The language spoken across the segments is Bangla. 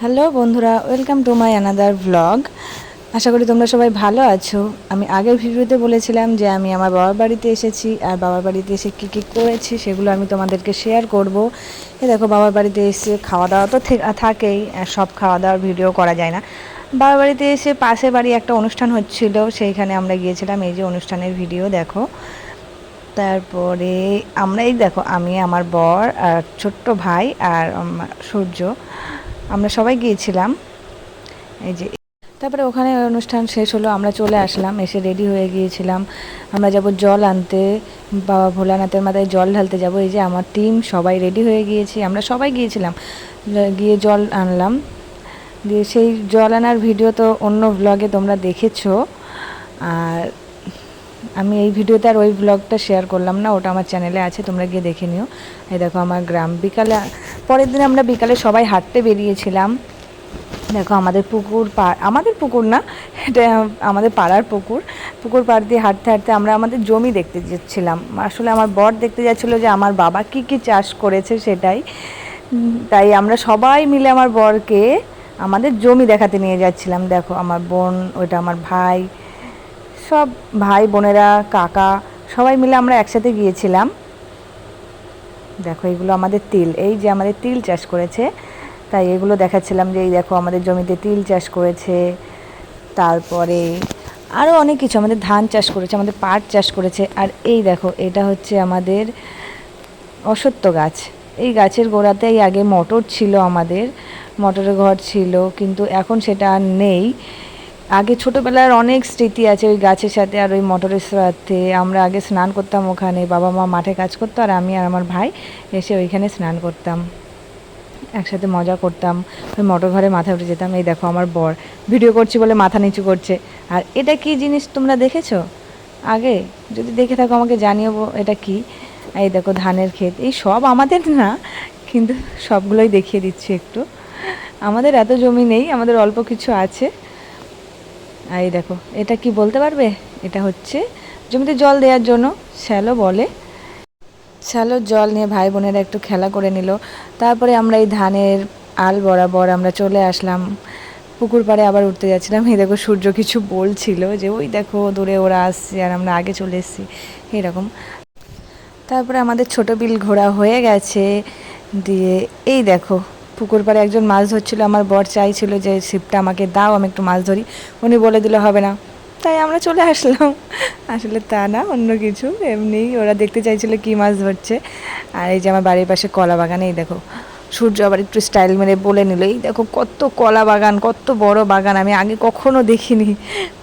হ্যালো বন্ধুরা, welcome to my another blog আশা করি তোমরা সবাই ভালো আছো। আমি আগের ভিডিওতে বলেছিলাম যে আমি আমার বাবার বাড়িতে এসেছি, আর বাবার বাড়িতে এসে কী কী করেছি সেগুলো আমি তোমাদেরকে শেয়ার করব। এ দেখো, বাবার বাড়িতে এসে খাওয়া দাওয়া তো থাকেই সব খাওয়া দাওয়ার ভিডিও করা যায় না। বাবার বাড়িতে এসে পাশে বাড়ি একটা অনুষ্ঠান হচ্ছিল, সেইখানে আমরা গিয়েছিলাম। এই যে অনুষ্ঠানের ভিডিও দেখো। তারপরে আমরা এই দেখো, আমি, আমার বর, আর ছোট্ট ভাই, আর সূর্য। আমরা সবাই গিয়েছিলাম। এই যে তারপরে ওখানে অনুষ্ঠান শেষ হলো, আমরা চলে আসলাম, এসে রেডি হয়ে গিয়েছিলাম। আমরা যাব জল আনতে, বাবা ভোলানাথের মাথায় জল ঢালতে যাব। এই যে আমার টিম সবাই রেডি হয়ে গিয়েছি, আমরা সবাই গিয়েছিলাম। গিয়ে জল আনলাম। দিয়ে সেই জল আনার ভিডিও তো অন্য ব্লগে তোমরা দেখেছ। আর আমি এই ভিডিওতে আর ওই ব্লগটা শেয়ার করলাম না, ওটা আমার চ্যানেলে আছে, তোমরা গিয়ে দেখে নিও। এই দেখো আমার গ্রাম। বিকালে, পরের দিন আমরা বিকালে সবাই হাঁটতে বেরিয়েছিলাম। দেখো আমাদের পুকুর পাড়, আমাদের পুকুর না, এটা আমাদের পাড়ার পুকুর। পুকুর পাড় দিয়ে হাঁটতে হাঁটতে আমরা আমাদের জমি দেখতে যাচ্ছিলাম। আসলে আমার বর দেখতে যাচ্ছিল যে আমার বাবা কি কি চাষ করেছে সেটাই। তাই আমরা সবাই মিলে আমার বরকে আমাদের জমি দেখাতে নিয়ে যাচ্ছিলাম। দেখো আমার বোন, ওইটা আমার ভাই সব ভাই বোনেরা, কাকা সবাই মিলে আমরা একসাথে গিয়েছিলাম। দেখো, এগুলো আমাদের তিল। এই যে আমাদের তিল চাষ করেছে, তাই এগুলো দেখাচ্ছিলাম যে এই দেখো আমাদের জমিতে তিল চাষ করেছে। তারপরে আরও অনেক কিছু, আমাদের ধান চাষ করেছে, আমাদের পাট চাষ করেছে। আর এই দেখো, এটা হচ্ছে আমাদের অসত্য গাছ। এই গাছের গোড়াতেই আগে মটর ছিল আমাদের, মটরের ঘর ছিল, কিন্তু এখন সেটা আর নেই। আগে ছোটোবেলার অনেক স্মৃতি আছে ওই গাছের সাথে আর ওই মটরের সাথে। আমরা আগে স্নান করতাম ওখানে, বাবা মা মাঠে কাজ করতো আর আমি আর আমার ভাই এসে ওইখানে স্নান করতাম। একসাথে মজা করতাম, ওই মোটর ঘরে মাথা উঠে যেতাম, এই দেখো আমার বর, ভিডিও করছি বলে মাথা নিচু করছে। আর এটা কি জিনিস তোমরা দেখেছ? আগে? যদি দেখে থাকো আমাকে জানিও এটা কি? এই দেখো ধানের ক্ষেত, এই সব আমাদের না, কিন্তু সবগুলোই দেখিয়ে দিচ্ছি একটু। আমাদের এত জমি নেই, আমাদের অল্প কিছু আছে। এই দেখো, এটা কি বলতে পারবে? এটা হচ্ছে জমিতে জল দেওয়ার জন্য শ্যালো বলে। শ্যালোর জল নিয়ে ভাই বোনেরা একটু খেলা করে নিল। তারপরে আমরা এই ধানের আল বরাবর আমরা চলে আসলাম। পুকুর পাড়ে আবার উঠতে যাচ্ছিলাম। এই দেখো, সূর্য কিছু বলছিল যে, ওই দেখো, দূরে ওরা আসছে আর আমরা আগে চলে এসেছি। এরকম। তারপরে আমাদের ছোট বিল ঘোরা হয়ে গেছে। দিয়ে এই দেখো পুকুর পাড়ে একজন মাছ ধরছিল, আমার বর চাইছিল যে ছিপটা আমাকে দাও, আমি একটু মাছ ধরি। উনি বলে দিলে, হবে না। তাই আমরা চলে আসলাম। আসলে তা না, অন্য কিছু। এমনি ওরা দেখতে চাইছিল কি মাছ ধরছে। আর এই যে আমার বাড়ির পাশে কলা বাগানে, এই দেখো। সূর্য আবার একটু স্টাইল মেরে বলে নিল, এই দেখো কত কলা বাগান, কত বড় বাগান, আমি আগে কখনো দেখিনি।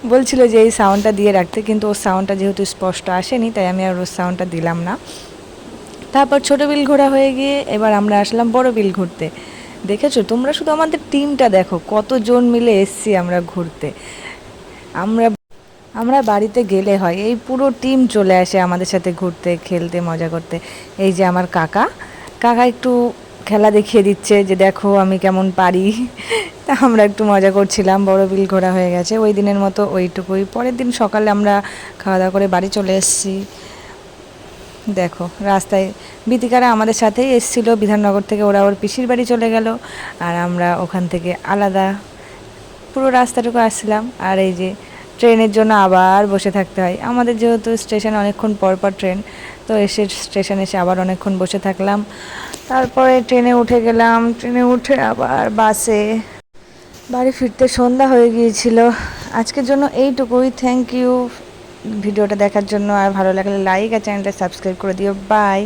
বলছিল যে, এই সাউন্ডটা দিয়ে রাখতে। কিন্তু ওর সাউন্ডটা যেহেতু স্পষ্ট আসেনি, তাই আমি আর ওর সাউন্ডটা দিলাম না। তারপর ছোট বিল ঘোরা হয়ে গিয়ে এবার আমরা আসলাম বড় বিল ঘুরতে। দেখেছ? তোমরা শুধু আমাদের টিমটা দেখো, কতজন মিলে এসছি আমরা ঘুরতে। আমরা আমরা বাড়িতে গেলে হয়, এই পুরো টিম চলে আসে আমাদের সাথে ঘুরতে, খেলতে, মজা করতে। এই যে আমার কাকা কাকা একটু খেলা দেখিয়ে দিচ্ছে যে, দেখো আমি কেমন পারি। তা আমরা একটু মজা করছিলাম, বড় বিল ঘোরা হয়ে গেছে। ওই দিনের মতো ওইটুকুই। পরের দিন সকালে আমরা খাওয়া দাওয়া করে বাড়ি চলে এসেছি। দেখো, রাস্তায় বিতিকারা আমাদের সাথেই এসেছিল, বিধাননগর থেকে ওরা ওর পিসির বাড়ি চলে গেল, আর আমরা ওখান থেকে আলাদা পুরো রাস্তাটুকু আসছিলাম। আর এই যে ট্রেনের জন্য আবার বসে থাকতে হয়। আমাদের যেহেতু স্টেশন অনেকক্ষণ পর পর ট্রেন, তো এসে স্টেশনে এসে আবার অনেকক্ষণ বসে থাকলাম। তারপরে ট্রেনে উঠে গেলাম, ট্রেনে উঠে আবার বাসে। বাড়ি ফিরতে সন্ধ্যা হয়ে গিয়েছিল। আজকের জন্য এইটুকুই। থ্যাংক ইউ ভিডিওটা দেখার জন্য আর ভালো লাগলে লাইক আর চ্যানেলটা সাবস্ক্রাইব করে দিও। বাই